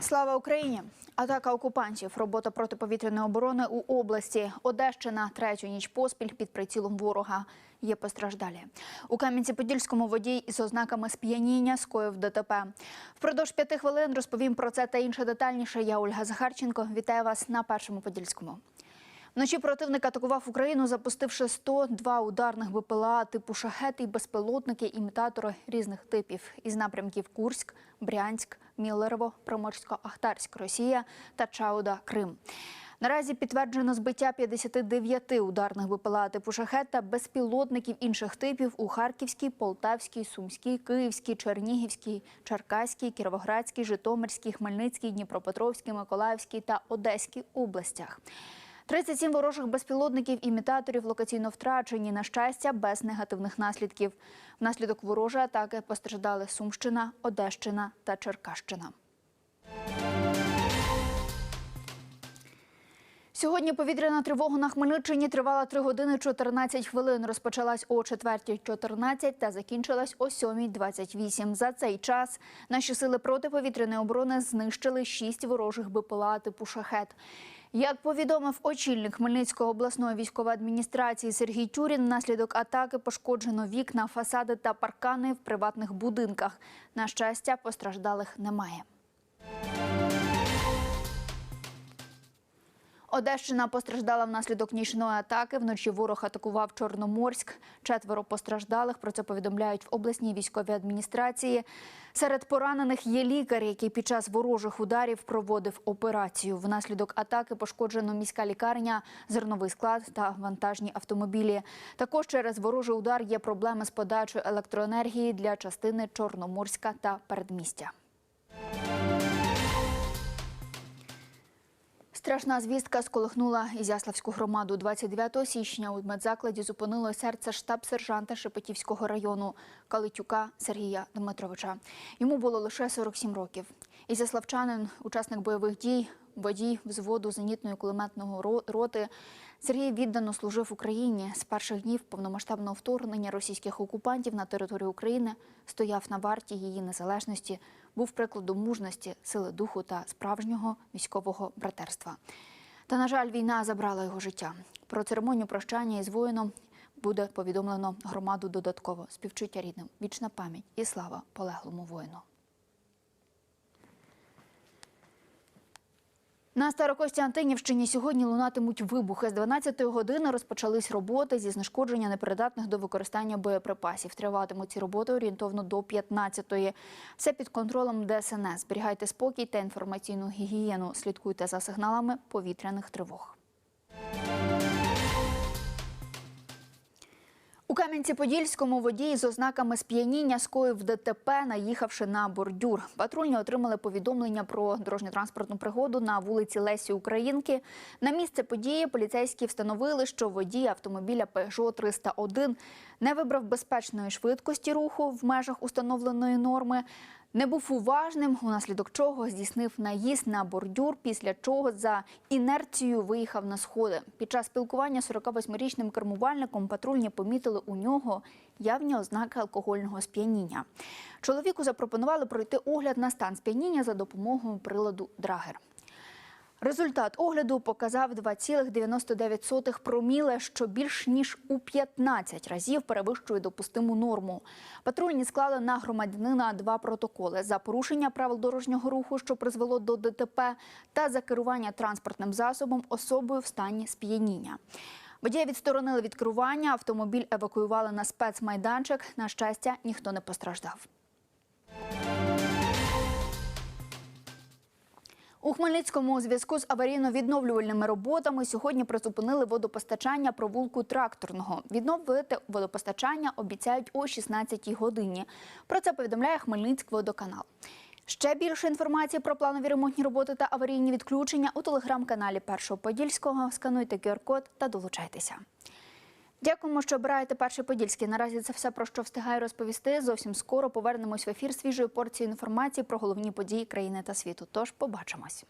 Слава Україні! Атака окупантів, робота протиповітряної оборони у області. Одещина третю ніч поспіль під прицілом ворога. Є постраждалі. У Кам'янці-Подільському водій із ознаками сп'яніння скоїв ДТП. Впродовж п'яти хвилин розповім про це та інше детальніше. Я Ольга Захарченко. Вітаю вас на першому подільському. Вночі противник атакував Україну, запустивши 102 ударних БПЛА типу шахети і безпілотники, імітатори різних типів із напрямків Курськ, Брянськ, Міллерово, Приморсько-Ахтарськ, Росія та Чауда, Крим. Наразі підтверджено збиття 59 ударних БПЛА типу шахет та безпілотників інших типів у Харківській, Полтавській, Сумській, Київській, Чернігівській, Черкаській, Кіровоградській, Житомирській, Хмельницькій, Дніпропетровській, Миколаївській та Одеській областях. 37 ворожих безпілотників-імітаторів локаційно втрачені, на щастя, без негативних наслідків. Внаслідок ворожої атаки постраждали Сумщина, Одещина та Черкащина. Сьогодні повітряна тривога на Хмельниччині тривала 3 години 14 хвилин. Розпочалась о 4.14 та закінчилась о 7.28. За цей час наші сили протиповітряної оборони знищили 6 ворожих БПЛА типу «Шахет». Як повідомив очільник Хмельницької обласної військової адміністрації Сергій Тюрін, внаслідок атаки пошкоджено вікна, фасади та паркани в приватних будинках. На щастя, постраждалих немає. Одещина постраждала внаслідок нічної атаки. Вночі ворог атакував Чорноморськ. Четверо постраждалих. Про це повідомляють в обласній військовій адміністрації. Серед поранених є лікар, який під час ворожих ударів проводив операцію. Внаслідок атаки пошкоджено міська лікарня, зерновий склад та вантажні автомобілі. Також через ворожий удар є проблеми з подачою електроенергії для частини Чорноморська та передмістя. Страшна звістка сколихнула Ізяславську громаду. 29 січня у медзакладі зупинило серце штаб-сержанта Шепетівського району Калитюка Сергія Дмитровича. Йому було лише 47 років. Ізяславчанин, учасник бойових дій, водій взводу зенітної кулеметного роти. Сергій віддано служив Україні з перших днів повномасштабного вторгнення російських окупантів на територію України, стояв на варті її незалежності, був прикладом мужності, сили духу та справжнього військового братерства. Та, на жаль, війна забрала його життя. Про церемонію прощання із воїном буде повідомлено громаду додатково. Співчуття рідним, вічна пам'ять і слава полеглому воїну. На Старокостянтинівщині сьогодні лунатимуть вибухи. З 12-ї години розпочались роботи зі знешкодження непридатних до використання боєприпасів. Триватимуть ці роботи орієнтовно до 15-ї. Все під контролем ДСНС. Зберігайте спокій та інформаційну гігієну. Слідкуйте за сигналами повітряних тривог. Кам'янці-Подільському водій з ознаками сп'яніння скоїв ДТП, наїхавши на бордюр. Патрульні отримали повідомлення про дорожньо-транспортну пригоду на вулиці Лесі Українки. На місце події поліцейські встановили, що водій автомобіля Peugeot 301 не вибрав безпечної швидкості руху в межах установленої норми. Не був уважним, унаслідок чого здійснив наїзд на бордюр, після чого за інерцією виїхав на сходи. Під час спілкування з 48-річним кермувальником патрульні помітили у нього явні ознаки алкогольного сп'яніння. Чоловіку запропонували пройти огляд на стан сп'яніння за допомогою приладу Драгер. Результат огляду показав 2,99 проміле, що більш ніж у 15 разів перевищує допустиму норму. Патрульні склали на громадянина два протоколи за порушення правил дорожнього руху, що призвело до ДТП, та за керування транспортним засобом особою в стані сп'яніння. Водія відсторонили від керування, автомобіль евакуювали на спецмайданчик. На щастя, ніхто не постраждав. У Хмельницькому у зв'язку з аварійно-відновлювальними роботами сьогодні призупинили водопостачання провулку тракторного. Відновити водопостачання обіцяють о 16-й годині. Про це повідомляє Хмельницький водоканал. Ще більше інформації про планові ремонтні роботи та аварійні відключення у телеграм-каналі Першого Подільського. Скануйте QR-код та долучайтеся. Дякуємо, що обираєте перший подільський. Наразі це все про що встигаю розповісти. Зовсім скоро повернемось в ефір свіжої порції інформації про головні події країни та світу. Тож побачимось.